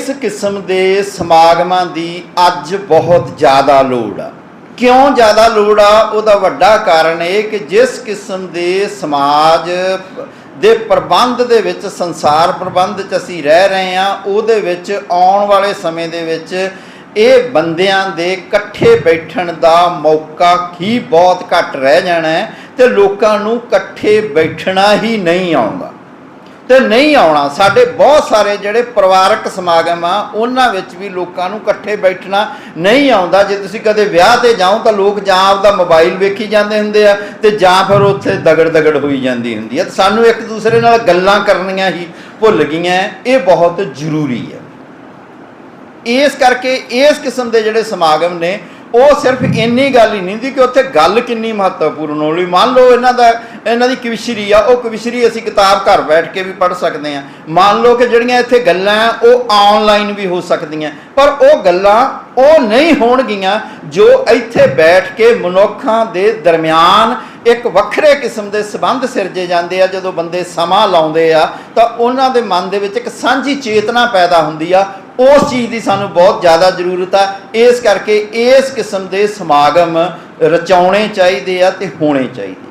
ਇਸ ਕਿਸਮ ਦੇ ਸਮਾਗਮਾਂ ਦੀ ਅੱਜ ਬਹੁਤ ਜ਼ਿਆਦਾ ਲੋੜ ਆ। ਕਿਉਂ ਜ਼ਿਆਦਾ ਲੋੜ ਆ? ਉਹਦਾ ਵੱਡਾ ਕਾਰਨ ਇਹ ਕਿ ਜਿਸ ਕਿਸਮ ਦੇ ਸਮਾਜ ਦੇ ਪ੍ਰਬੰਧ ਦੇ ਵਿੱਚ, ਸੰਸਾਰ ਪ੍ਰਬੰਧ 'ਚ ਅਸੀਂ ਰਹਿ ਰਹੇ ਹਾਂ ਉਹਦੇ ਵਿੱਚ ਆਉਣ ਵਾਲੇ ਸਮੇਂ ਦੇ ਵਿੱਚ ਇਹ ਬੰਦਿਆਂ ਦੇ ਇਕੱਠੇ ਬੈਠਣ ਦਾ ਮੌਕਾ ਹੀ ਬਹੁਤ ਘੱਟ ਰਹਿ ਜਾਣਾ ਹੈ ਤੇ ਲੋਕਾਂ ਨੂੰ ਇਕੱਠੇ ਬੈਠਣਾ ਹੀ ਨਹੀਂ ਆਉਂਦਾ। ਤੇ ਨਹੀਂ ਆਉਣਾ। ਸਾਡੇ ਬਹੁਤ ਸਾਰੇ ਜਿਹੜੇ ਪਰਿਵਾਰਕ ਸਮਾਗਮ ਆ, ਉਹਨਾਂ ਵਿੱਚ ਵੀ ਲੋਕਾਂ ਨੂੰ ਇਕੱਠੇ ਬੈਠਣਾ ਨਹੀਂ ਆਉਂਦਾ। ਜੇ ਤੁਸੀਂ ਕਦੇ ਵਿਆਹ ਤੇ ਜਾਓ ਤਾਂ ਲੋਕ ਜਾਂ ਆਪਦਾ ਮੋਬਾਈਲ ਵੇਖੀ ਜਾਂਦੇ ਹੁੰਦੇ ਆ ਤੇ ਜਾਂ ਫਿਰ ਉੱਥੇ ਦਗੜ ਦਗੜ ਹੋਈ ਜਾਂਦੀ ਹੁੰਦੀ ਆ। ਤੇ ਸਾਨੂੰ ਇੱਕ ਦੂਸਰੇ ਨਾਲ ਗੱਲਾਂ ਕਰਨੀਆਂ ਹੀ ਭੁੱਲ ਗਈਆਂ। ਇਹ ਬਹੁਤ ਜ਼ਰੂਰੀ ਹੈ ਇਸ ਕਰਕੇ ਇਸ ਕਿਸਮ ਦੇ ਜਿਹੜੇ ਸਮਾਗਮ ਨੇ ਉਹ ਸਿਰਫ ਇੰਨੀ ਗੱਲ ਹੀ ਨਹੀਂ ਦੀ ਕਿ ਉੱਥੇ ਗੱਲ ਕਿੰਨੀ ਮਹੱਤਵਪੂਰਨ ਹੋਣੀ। ਮੰਨ ਲਓ ਇਹਨਾਂ ਦਾ, ਇਹਨਾਂ ਦੀ ਕਵਿਸ਼ਰੀ ਆ, ਉਹ ਕਵਿਸ਼ਰੀ ਅਸੀਂ ਕਿਤਾਬ ਘਰ ਬੈਠ ਕੇ ਵੀ ਪੜ੍ਹ ਸਕਦੇ ਆ ਮੰਨ ਲਓ ਕਿ ਜਿਹੜੀਆਂ ਇੱਥੇ ਗੱਲਾਂ ਉਹ ਆਨਲਾਈਨ ਵੀ ਹੋ ਸਕਦੀਆਂ। ਪਰ ਉਹ ਗੱਲਾਂ ਉਹ ਨਹੀਂ ਹੋਣਗੀਆਂ ਜੋ ਇੱਥੇ ਬੈਠ ਕੇ ਮਨੁੱਖਾਂ ਦੇ ਦਰਮਿਆਨ ਇੱਕ ਵੱਖਰੇ ਕਿਸਮ ਦੇ ਸਬੰਧ ਸਿਰਜੇ ਜਾਂਦੇ ਆ। ਜਦੋਂ ਬੰਦੇ ਸਮਾਂ ਲਾਉਂਦੇ ਆ, ਤਾਂ ਉਹਨਾਂ ਦੇ ਮਨ ਦੇ ਵਿੱਚ ਇੱਕ ਸਾਂਝੀ ਚੇਤਨਾ ਪੈਦਾ ਹੁੰਦੀ ਆ। ਉਸ ਚੀਜ਼ ਦੀ ਸਾਨੂੰ ਬਹੁਤ ਜ਼ਿਆਦਾ ਜ਼ਰੂਰਤ ਆ। ਇਸ ਕਰਕੇ ਇਸ ਕਿਸਮ ਦੇ ਸਮਾਗਮ ਰਚਾਉਣੇ ਚਾਹੀਦੇ ਆ ਤੇ ਹੋਣੇ ਚਾਹੀਦੇ